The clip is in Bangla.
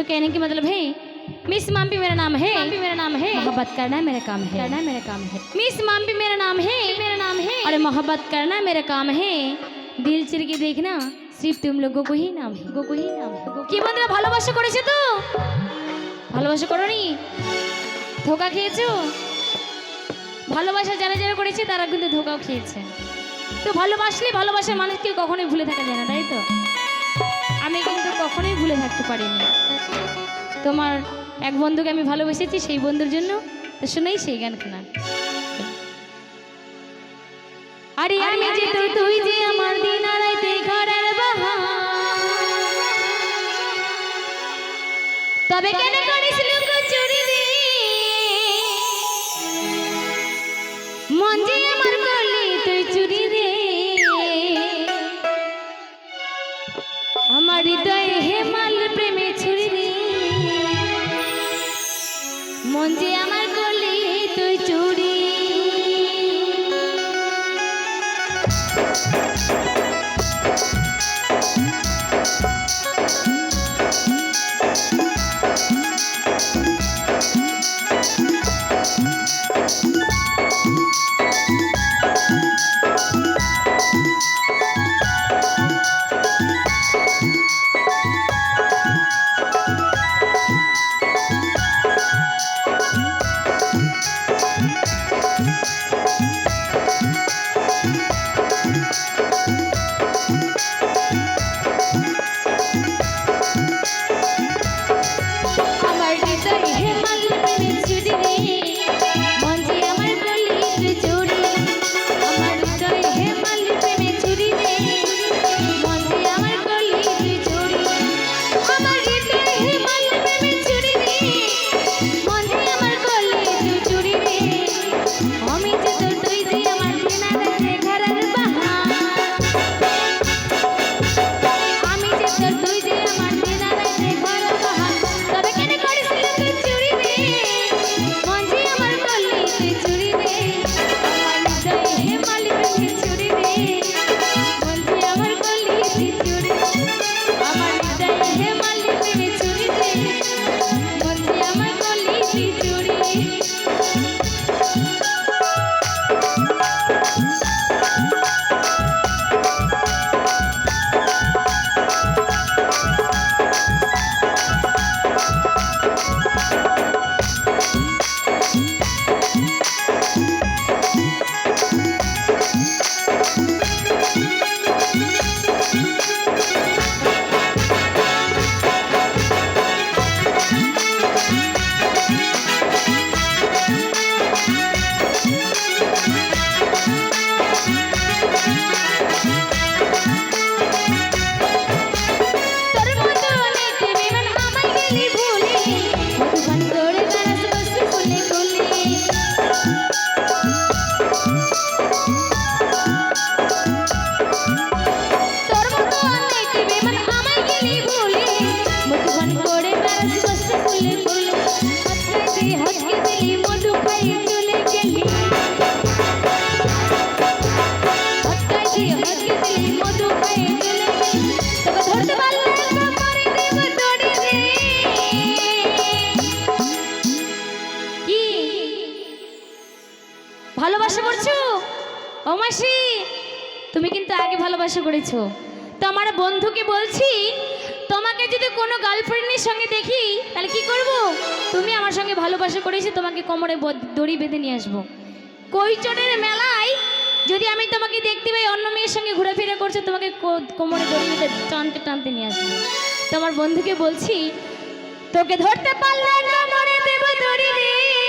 तो कहने की मतलब है मिस माम्पी मेरा नाम है माम्पी मेरा नाम है मोहब्बत करना मेरा काम है करना मेरा काम है मिस माम्पी मेरा नाम है मेरा नाम है और मोहब्बत करना मेरा काम है দিল চিরকে দেখনা সির্ফ তুম লোগো কো হি নাম হে গো কো হি নাম হে কি বন্ধুরা ভালোবাসা করেছে তো ভালোবাসা করনি ধোকা খেয়েছো ভালোবাসা যারা যারা করেছে তারা কিন্তু ধোকাও খেয়েছে তো ভালোবাসলে ভালোবাসার মানুষকে কখনোই ভুলে থাকা যায় না তাই তো আমি কিন্তু কখনোই ভুলে থাকতে পারিনি। তোমার এক বন্ধুকে আমি ভালোবেসেছি সেই বন্ধুর জন্য তো শোনাই সেই গানখানা। আরে আমি যে তো তুই যে আমার দিন আড়াইতে ঘরের বাহার। তবে কেন করিস লুকোচুরি রে মন যে আমার করলি তুই চুরি মন যে আমার ভালোবাসা করছ? ও মাসি, তুমি কিন্তু আগে ভালোবাসা করেছ। তো আমার বন্ধুকে বলছি, তোমাকে যদি কোনো গার্লফ্রেন্ডের সঙ্গে দেখি, তাহলে কি করব? তুমি আমার সঙ্গে ভালোবাসা করেছি, তোমাকে কোমরে দড়ি বেঁধে নিয়ে আসব। কৈচটের মেলায় যদি আমি তোমাকে দেখতে পাই, অন্য মেয়ের সঙ্গে ঘোরাফেরা করছ, তোমাকে কোমরে দড়িতে টানতে টানতে নিয়ে আসব। তোমার বন্ধুকে বলছি, তোকে ধরতে পারলে দেব দড়ি রে।